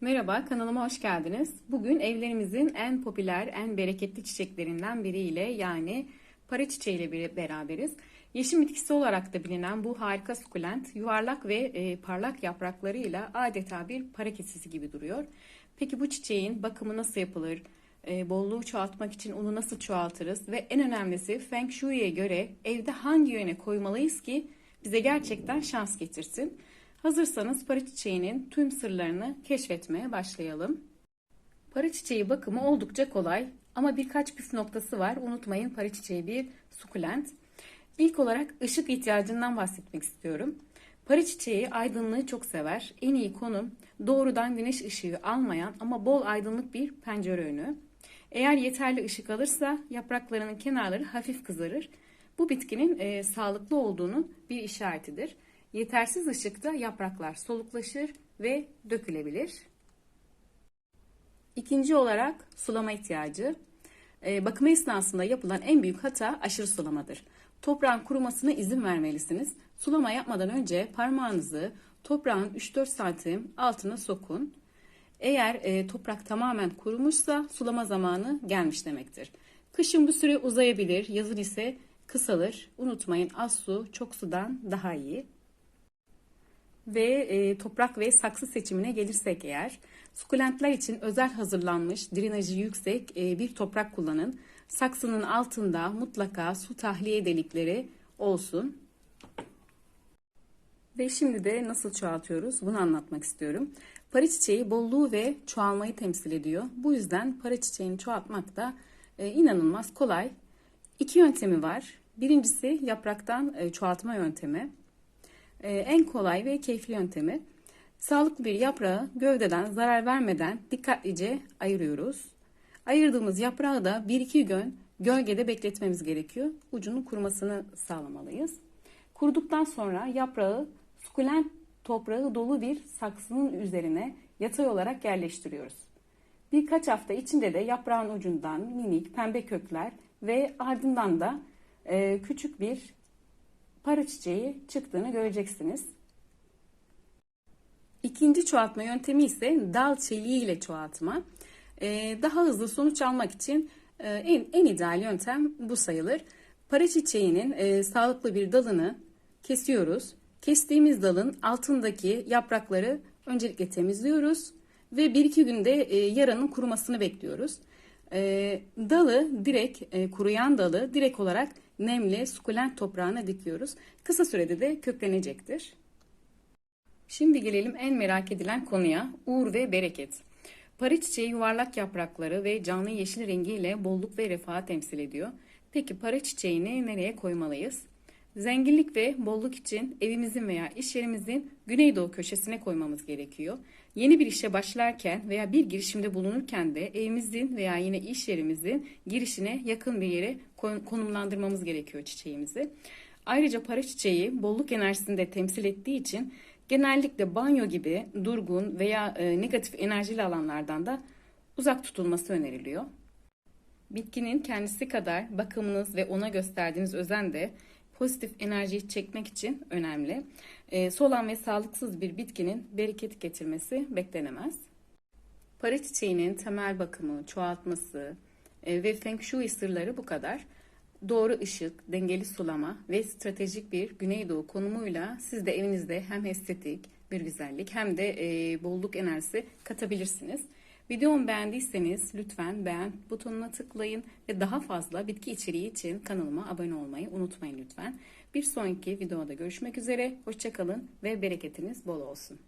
Merhaba, kanalıma hoş geldiniz. Bugün evlerimizin en popüler, en bereketli çiçeklerinden biriyle yani para çiçeğiyle beraberiz. Yeşil bitkisi olarak da bilinen bu harika sukulent yuvarlak ve e, parlak yapraklarıyla adeta bir para kesesi gibi duruyor. Peki bu çiçeğin bakımı nasıl yapılır? E, bolluğu çoğaltmak için onu nasıl çoğaltırız? Ve en önemlisi Feng Shui'ye göre evde hangi yöne koymalıyız ki bize gerçekten şans getirsin? Hazırsanız para çiçeğinin tüm sırlarını keşfetmeye başlayalım. Para çiçeği bakımı oldukça kolay ama birkaç püf noktası var. Unutmayın para çiçeği bir sukulent. İlk olarak ışık ihtiyacından bahsetmek istiyorum. Para çiçeği aydınlığı çok sever. En iyi konum doğrudan güneş ışığı almayan ama bol aydınlık bir pencere önü. Eğer yeterli ışık alırsa yapraklarının kenarları hafif kızarır. Bu bitkinin e, sağlıklı olduğunun bir işaretidir. Yetersiz ışıkta yapraklar soluklaşır ve dökülebilir. İkinci olarak sulama ihtiyacı. Ee, bakım esnasında yapılan en büyük hata aşırı sulamadır. Toprağın kurumasına izin vermelisiniz. Sulama yapmadan önce parmağınızı toprağın 3-4 santim altına sokun. Eğer e, toprak tamamen kurumuşsa sulama zamanı gelmiş demektir. Kışın bu süre uzayabilir, yazın ise kısalır. Unutmayın az su çok sudan daha iyi ve e, toprak ve saksı seçimine gelirsek eğer sukulentler için özel hazırlanmış drenajı yüksek e, bir toprak kullanın. Saksının altında mutlaka su tahliye delikleri olsun. Ve şimdi de nasıl çoğaltıyoruz bunu anlatmak istiyorum. Para çiçeği bolluğu ve çoğalmayı temsil ediyor. Bu yüzden para çiçeğini çoğaltmak da e, inanılmaz kolay. İki yöntemi var. Birincisi yapraktan e, çoğaltma yöntemi. Ee, en kolay ve keyifli yöntemi. Sağlıklı bir yaprağı gövdeden zarar vermeden dikkatlice ayırıyoruz. Ayırdığımız yaprağı da 1-2 gün gölgede bekletmemiz gerekiyor. Ucunun kurumasını sağlamalıyız. Kuruduktan sonra yaprağı sukulent toprağı dolu bir saksının üzerine yatay olarak yerleştiriyoruz. Birkaç hafta içinde de yaprağın ucundan minik pembe kökler ve ardından da e, küçük bir para çiçeği çıktığını göreceksiniz. İkinci çoğaltma yöntemi ise dal çeliği ile çoğaltma. Ee, daha hızlı sonuç almak için e, en, en ideal yöntem bu sayılır. Para çiçeğinin e, sağlıklı bir dalını kesiyoruz. Kestiğimiz dalın altındaki yaprakları öncelikle temizliyoruz ve 1-2 günde e, yaranın kurumasını bekliyoruz. E, dalı direkt e, kuruyan dalı direkt olarak nemli sukulent toprağına dikiyoruz. Kısa sürede de köklenecektir. Şimdi gelelim en merak edilen konuya uğur ve bereket. Para çiçeği yuvarlak yaprakları ve canlı yeşil rengiyle bolluk ve refahı temsil ediyor. Peki para çiçeğini nereye koymalıyız? Zenginlik ve bolluk için evimizin veya iş yerimizin güneydoğu köşesine koymamız gerekiyor. Yeni bir işe başlarken veya bir girişimde bulunurken de evimizin veya yine iş yerimizin girişine yakın bir yere konumlandırmamız gerekiyor çiçeğimizi. Ayrıca para çiçeği bolluk enerjisini de temsil ettiği için genellikle banyo gibi durgun veya e, negatif enerjili alanlardan da uzak tutulması öneriliyor. Bitkinin kendisi kadar bakımınız ve ona gösterdiğiniz özen de pozitif enerjiyi çekmek için önemli. E, solan ve sağlıksız bir bitkinin bereket getirmesi beklenemez. Para çiçeğinin temel bakımı, çoğaltması e, ve Feng Shui sırları bu kadar. Doğru ışık, dengeli sulama ve stratejik bir güneydoğu konumuyla siz de evinizde hem estetik bir güzellik hem de e, bolluk enerjisi katabilirsiniz. Videomu beğendiyseniz lütfen beğen butonuna tıklayın ve daha fazla bitki içeriği için kanalıma abone olmayı unutmayın lütfen. Bir sonraki videoda görüşmek üzere. Hoşçakalın ve bereketiniz bol olsun.